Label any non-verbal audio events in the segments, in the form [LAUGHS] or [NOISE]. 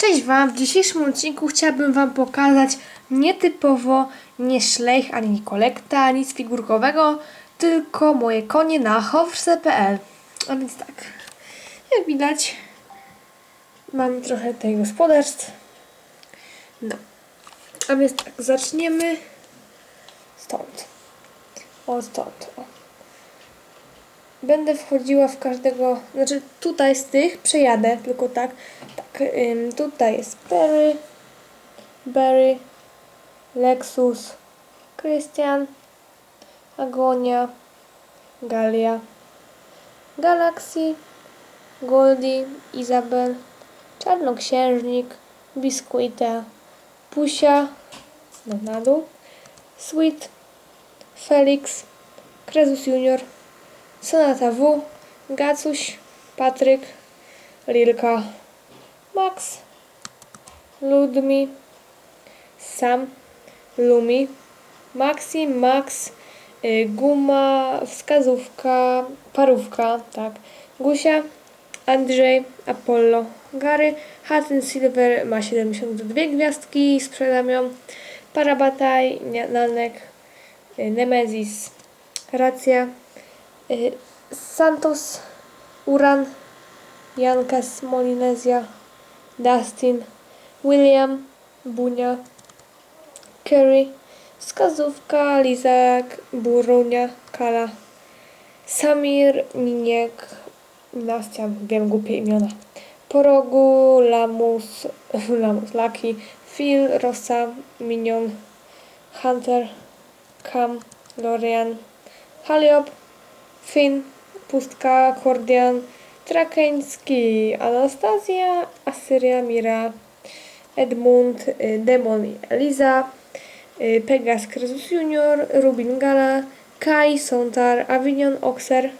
Cześć Wam! W dzisiejszym odcinku chciałabym Wam pokazać nietypowo nie szlejch, ani nie kolekta, nic figurkowego, tylko moje konie na howrse.pl. A więc tak, jak widać, mam trochę tej gospodarstw. No, a więc tak, zaczniemy stąd. O, stąd. O. Będę wchodziła w każdego, znaczy tutaj z tych przejadę, tylko tak, tutaj jest Perry, Barry, Lexus, Christian, Agonia, Galia, Galaxy, Goldie, Izabel, Czarnoksiężnik, Biskuita, Pusia, no na dół, Sweet, Felix, Krezus Junior, Sonata W, Gacuś, Patryk, Lilka, Max, Ludmi, Sam, Lumi, Maxi, Max, y, Guma, wskazówka, parówka, tak, Gusia, Andrzej, Apollo, Gary, Hudson Silver ma 72 gwiazdki, sprzedam ją, Parabataj, Nanek, y, Nemezis, Racja, y, Santos, Uran, Jankas, Molinezja, Dustin, William, Bunia, Kerry, Wskazówka, Lizak, Burunia, Kala, Samir, Miniek, Nastian, wiem głupie imiona, Porogu, Lamus, [LAUGHS] Lamus, Lucky, Phil, Rosa, Minion, Hunter, Cam, Lorian, Haliop, Finn, Pustka, Kordian, Trakeński, Anastazja, Asyria, Mira, Edmund, y, Demon i Eliza, y, Pegas, Kresus Junior, Rubin Gala, Kai, Sontar, Avignon, Oxer,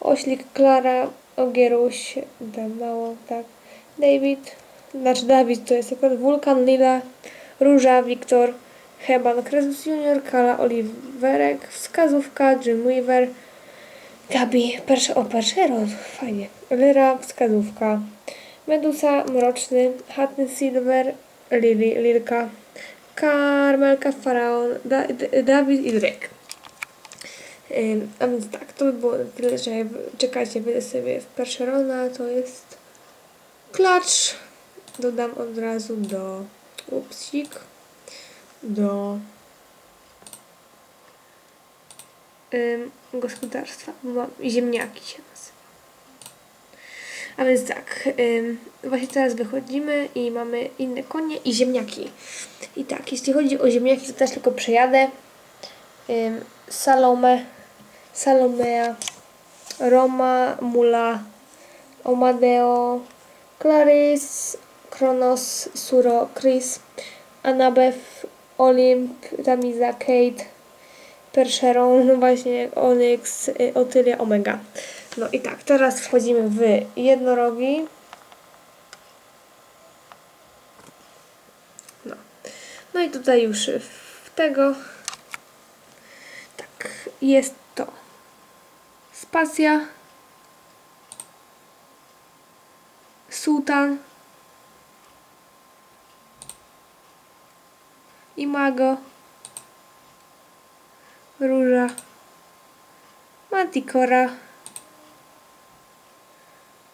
Oślik, Klara, Ogieruś, dam mało, tak, David, znaczy Dawid to jest akurat Wulkan, Lila, Róża, Wiktor, Heban, Kresus Junior, Kala, Oliverek, Wskazówka, Jim Weaver, Gabi, persze, o Perszero, fajnie. Lyra, wskazówka. Medusa, mroczny. Hatny Silver, Lily, Lilka. Karmelka, Faraon, da, D- Dawid i Drake. Ym, a więc tak, to by było tyle, że czekajcie, wyjdę sobie w Perszerona, to jest klacz. Dodam od razu do upsik, do gospodarstwa, bo ziemniaki się nazywa. A więc tak, właśnie teraz wychodzimy i mamy inne konie i ziemniaki. I tak, jeśli chodzi o ziemniaki, to też tylko przejadę. Salome, Salomea, Roma, Mula, Omadeo, Clarice, Kronos, Suro, Chris, Anabef, Olimp, Tamiza, Kate, Percheron, no właśnie Onyx, y, Otylia, Omega. No i tak, teraz wchodzimy w jednorogi. No. No i tutaj już w tego. Tak, jest to Spacja. Sultan. Imago. Róża, Manticora,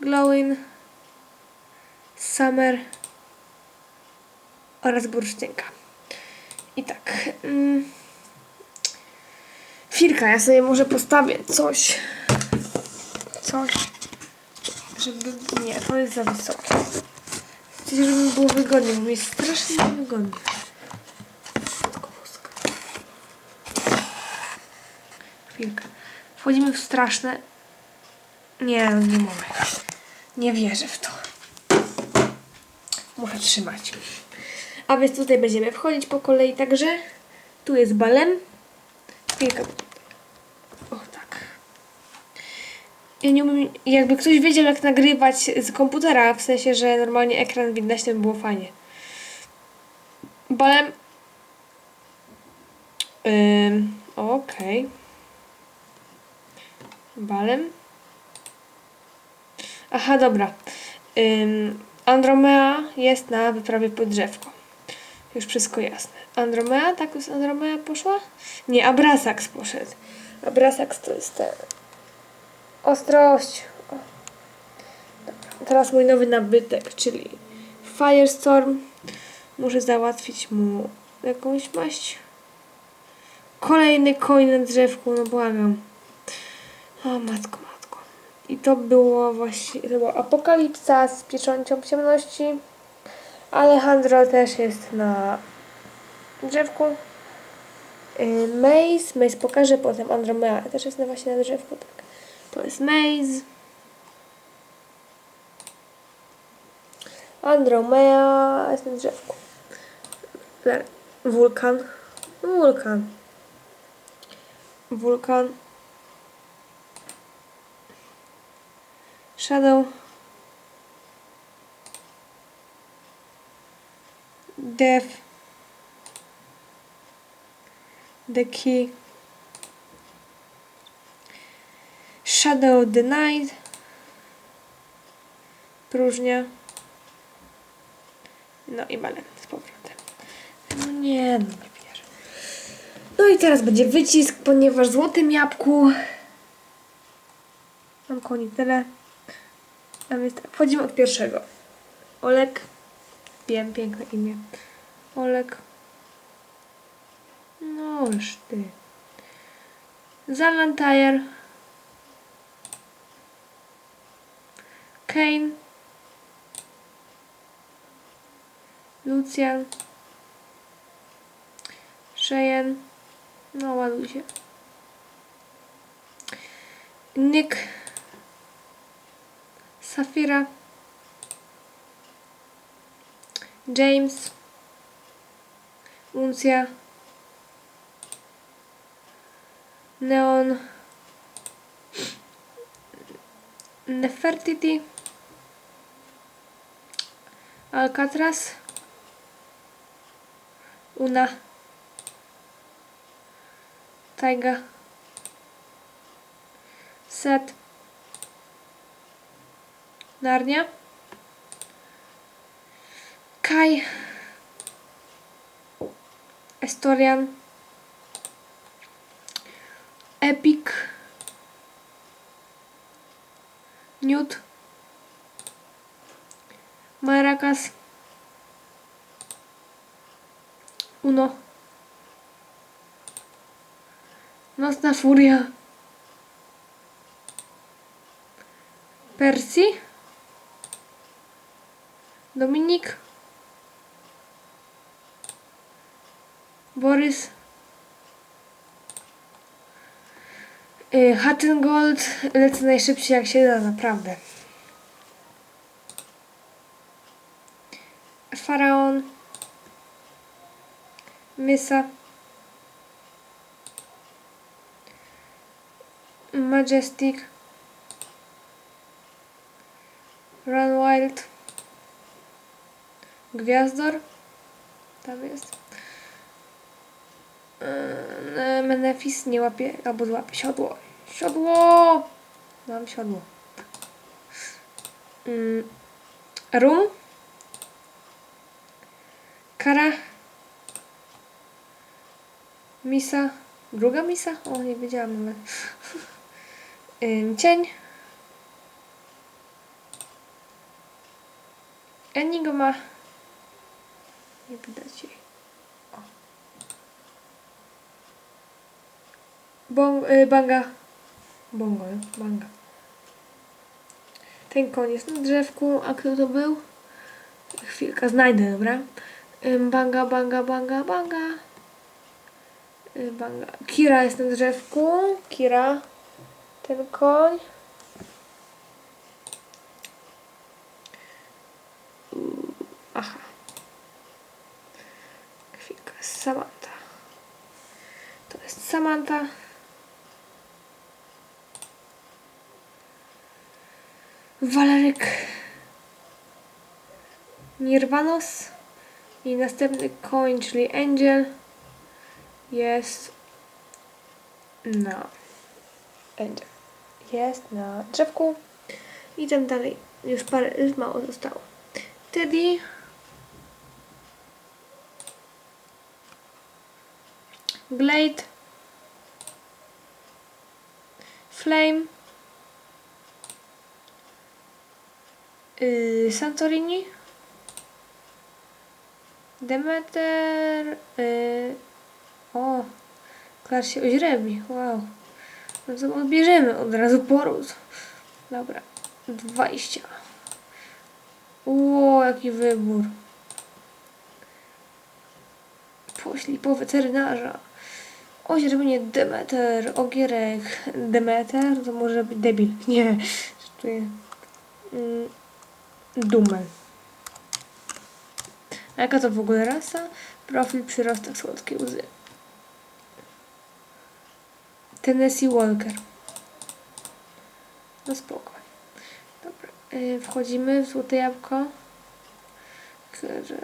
Glowin, Summer oraz Bursztynka. I tak. Mm, Firka, ja sobie może postawię coś. Coś. Żeby. Nie, to jest za wysokie. Chcę, żeby było wygodnie, bo mi jest strasznie niewygodnie. Matko Boska. Chwilkę. Wchodzimy w straszne. Nie, nie mogę. Nie wierzę w to. Muszę trzymać. A więc tutaj będziemy wchodzić po kolei także. Tu jest balem. Chwilkę. O tak. Ja nie umiem, jakby ktoś wiedział jak nagrywać z komputera, w sensie, że normalnie ekran widać, to by było fajnie. Balem. Ym, Aha, dobra. Ym, Andromea jest na wyprawie pod drzewko. Już wszystko jasne. Andromea? Tak już Andromea poszła? Nie, Abrasax poszedł. Abrasax to jest ten... Ostrość. Dobra. Teraz mój nowy nabytek, czyli Firestorm. Muszę załatwić mu jakąś maść. Kolejny koń na drzewku, no błagam. O matko, matko. I to było właśnie, to była apokalipsa z pieczęcią ciemności. Alejandro też jest na drzewku. Yy, Maze, Maze pokaże potem Andromeda też jest na właśnie na drzewku, tak. To jest Maze. Andromeda jest na drzewku. Zaraz. Wulkan. Wulkan. Wulkan. Shadow. Death. The key. Shadow night. Próżnia. No i malen z powrotem. No nie, no nie wierzę. No i teraz będzie wycisk, ponieważ złotym jabłku mam koni tyle. A więc tak, wchodzimy od pierwszego. Olek. Wiem, piękne imię. Olek. Noż ty. Zalantajer. Kane. Lucian. Cheyenne. No ładuj się. Nick. Safira. James. Uncia. Neon. Nefertiti. Alcatraz. Una. Taiga. Set. Narnia. Kai. Estorian. Epic. Newt. Maracas. Uno. Nocna Furia. Percy. Dominik. Borys. Yy, Hattengold. Lecę najszybciej jak się da, naprawdę. Faraon. Mysa. Majestic. Run Wild. Gwiazdor. Tam jest. Yy, Menefis nie łapie, albo złapie. Siodło. Siodło! Mam siodło. Yy, Rum. Kara. Misa. Druga misa? O, nie wiedziałam nawet. [LAUGHS] Cień. Enigma. Nie widać jej. O. Bong, y, banga. Bongo, banga. Ten jest na drzewku, a kto to był? Chwilkę, znajdę, dobra? Banga, banga, banga, banga. Y, Banga. Kira jest na drzewku. Kira. Ten koń. Mm, Aha. Chwilkę. Samantha. Samantha. Waleryk. Nirvanos. I następny koń, czyli Angel jest na Angel. Jest na drzewku. Idę dalej. Już parę, już mało zostało. Teddy. Glade. Flame. Yy, Santorini. Demeter. Yy, o, Klar się oźrebi. Wow. No to odbierzemy od razu poród. Dobra. 20. Ło, jaki wybór. Poślij po weterynarza. Oźrebienie Demeter, Ogierek, Demeter, to może być debil. [LAUGHS] Nie, żartuję. Mm, Dumel. A jaka to w ogóle rasa? Profil przyrostek słodkiej łzy. Tennessee Walker. No spoko. Dobra. Yy, wchodzimy w złote jabłko.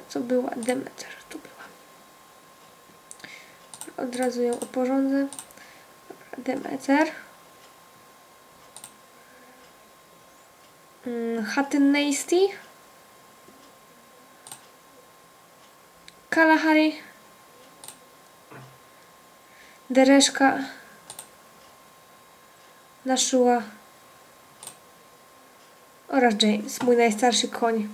Co była? Demeter. Od razu ją oporządzę. Demeter. Mm, Hatyn Nasty. Kalahari. Dereszka. Nashua. Oraz James, mój najstarszy koń.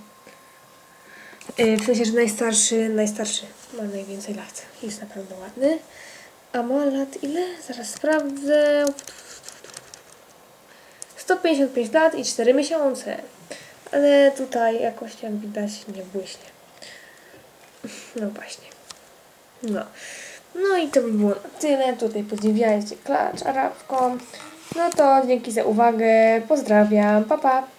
Yy, w sensie, że najstarszy, najstarszy. Ma najwięcej lat. Jest naprawdę ładny. A ma lat ile? Zaraz sprawdzę. 155 lat i 4 miesiące. Ale tutaj jakoś jak widać nie błyśnie. No właśnie. No. No i to by było na tyle. Tutaj podziwiajcie klacz arabką. No to dzięki za uwagę. Pozdrawiam. Pa pa.